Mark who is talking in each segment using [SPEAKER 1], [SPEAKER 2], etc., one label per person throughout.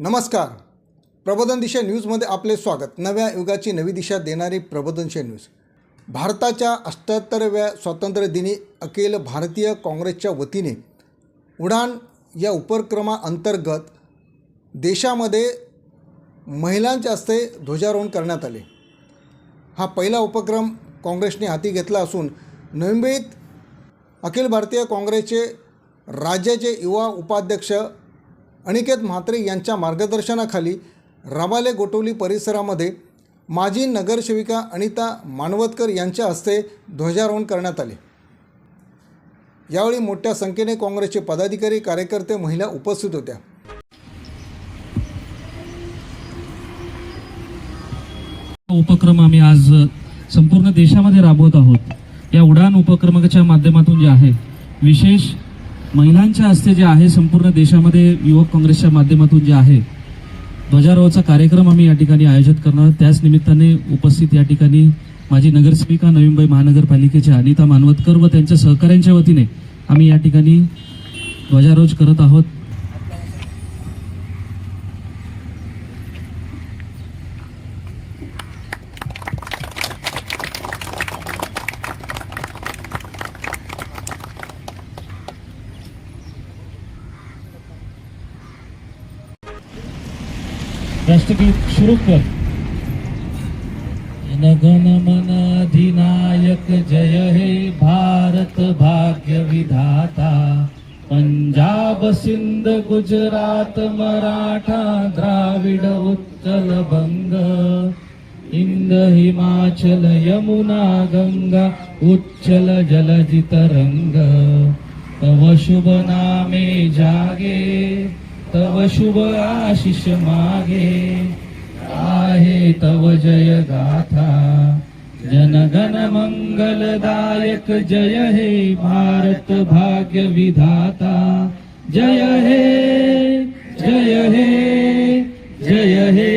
[SPEAKER 1] नमस्कार. प्रबोधन दिशा न्यूजमध्ये आपले स्वागत. नव्या युगाची नवी दिशा देणारी प्रबोधनशा न्यूज. भारताच्या अठ्ठ्याहत्तराव्या स्वातंत्र्यदिनी अखिल भारतीय काँग्रेसच्या वतीने उडान या उपक्रमाअंतर्गत देशामध्ये महिलांच्या हस्ते ध्वजारोहण करण्यात आले. हा पहिला उपक्रम काँग्रेसने हाती घेतला असून मुंबईत अखिल भारतीय काँग्रेसचे राज्याचे युवा उपाध्यक्ष अनिकेत म्हात्रे यांच्या मार्गदर्शनाखाली रबाले गोटवली परिसरामध्ये माजी नगरसेविका अनिता मानवतकर यांच्या हस्ते ध्वजारोहण करण्यात आले. यावेळी मोठ्या संख्येने काँग्रेसचे पदाधिकारी कार्यकर्ते महिला उपस्थित होत्या.
[SPEAKER 2] उपक्रम आम्ही आज संपूर्ण देशामध्ये राबवत आहोत. या उडान उपक्रमाच्या माध्यमातून जे आहे विशेष महिलांच्या हस्ते जे आहे संपूर्ण देशामध्ये युवक काँग्रेसच्या माध्यमातून जे आहे ध्वजारोहचा कार्यक्रम आम्ही या ठिकाणी आयोजित करणार त्याच निमित्ताने उपस्थित या ठिकाणी माझी नगरसेविका नवी मुंबई महानगरपालिकेच्या अनिता मानवतकर व त्यांच्या सहकाऱ्यांच्या वतीने आम्ही या ठिकाणी ध्वजारोहण करत आहोत. राष्ट्रगीत सुरू कर. गण मन अधिनायक जय हे भारत भाग्य विधाता. पंजाब सिंध गुजरात मराठा द्राविड उत्कल बंग. इंद हिमाचल यमुना गंगा उच्चल जलजित रंग. तव शुभ नामे जागे. तव शुभ आशिष मागे आहे तव जय गाथा जनगण मंगलदायक जय हे भारत भाग्य विधाता। जय हे जय हे जय हे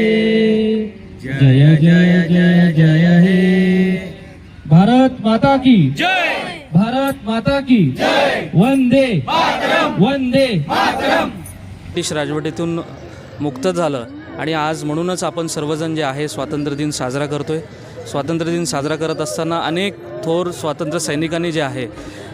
[SPEAKER 2] जय जय जय जय हे। भारत माता की। जय। भारत माता की। जय। वंदे। वंदे।
[SPEAKER 3] ब्रिटिश राजवटीतून मुक्त झालं आणि आज म्हणूनच आपण सर्वजण जे आहे स्वातंत्र्य दिन साजरा करतोय. स्वातंत्र्य दिन साजरा करत असताना अनेक थोर स्वातंत्र्य सैनिकांनी जे आहे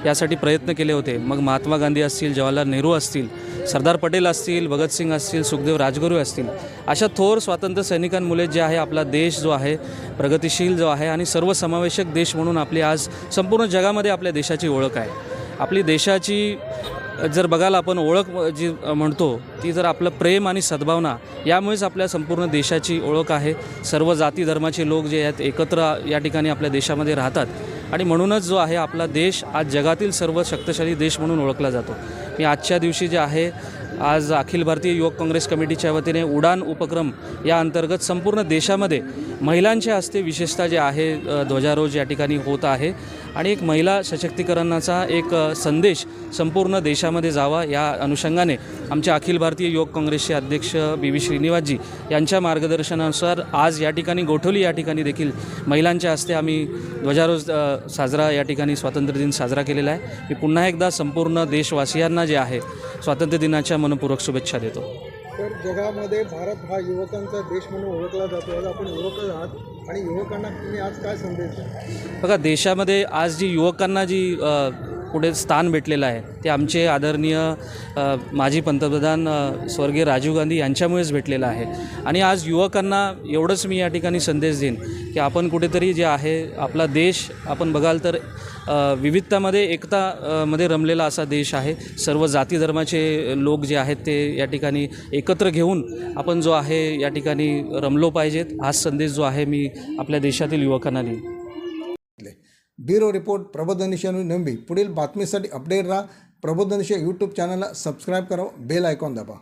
[SPEAKER 3] यासाठी प्रयत्न केले होते. मग महात्मा गांधी असतील जवाहरलाल नेहरू असतील सरदार पटेल असतील भगतसिंग असतील सुखदेव राजगुरू असतील अशा थोर स्वातंत्र्य सैनिकांमुळे जे आहे आपला देश जो आहे प्रगतिशील जो आहे आणि सर्वसमावेशक देश म्हणून आपली आज संपूर्ण जगामध्ये आपल्या देशाची ओळख आहे. आपली देशाची जर बघायला आपण ओळख जी म्हणतो ती जर आपलं प्रेम आणि सद्भावना यामुळेच आपल्या संपूर्ण देशाची ओळख आहे. सर्व जाती धर्माचे लोक जे आहेत एकत्र या ठिकाणी आपल्या देशामध्ये राहतात. आणि म्हणूनच जो आहे आपला देश आज जगातील सर्व शक्तिशाली देश म्हणून ओळखला जातो. मी आजच्या दिवशी जे आहे आज अखिल भारतीय युवक काँग्रेस कमिटीच्या वतीने उडान उपक्रम या अंतर्गत संपूर्ण देशामध्ये महिलांच्या हस्ते विशेषतः जे आहे ध्वजारोज या ठिकाणी होत आहे. आणि एक महिला सशक्तीकरणाचा एक संदेश संपूर्ण देशामध्ये जावा या अनुषंगाने आमच्या अखिल भारतीय योग काँग्रेसचे अध्यक्ष बी व्ही श्रीनिवासजी यांच्या मार्गदर्शनानुसार आज या ठिकाणी गोठवली या ठिकाणी देखील महिलांच्या हस्ते आम्ही ध्वजारोज साजरा या ठिकाणी स्वातंत्र्य दिन साजरा केलेला आहे. मी पुन्हा एकदा संपूर्ण देशवासियांना जे आहे स्वातंत्र्य दिनाच्या मनपूर्वक शुभेच्छा देतो.
[SPEAKER 1] जगामध्ये भारत हा युवकांचा देश म्हणून ओळखला जातो आज आपण युवक आहात. आणि युवकांना तुम्ही आज काय संदेश
[SPEAKER 3] बघा देशामध्ये आज जी युवकांना जी पुढे स्थान भेटलेलं आहे. ते आमचे आदरणीय माजी पंतप्रधान स्वर्गीय राजीव गांधी यांच्यामुळेच भेटलेलं आहे. आणि आज युवकांना एवढंच मी या ठिकाणी संदेश देईन की आपण कुठेतरी जे आहे आपला देश आपण बघाल तर विविधतामध्ये एकता मध्ये रमलेला असा देश आहे. सर्व जाती धर्माचे लोक जे आहेत ते या ठिकाणी एकत्र घेऊन आपण जो आहे या ठिकाणी रमलो पाहिजेत. हाच संदेश जो आहे मी आपल्या देशातील युवकांना देईन.
[SPEAKER 1] ब्युरो रिपोर्ट प्रबोधनिशा नंबी पुढील बातमीसाठी अपडेट राहा. प्रबोधनिशा यूट्यूब चॅनलला सबस्क्राईब करा. बेल आयकॉन दाबा.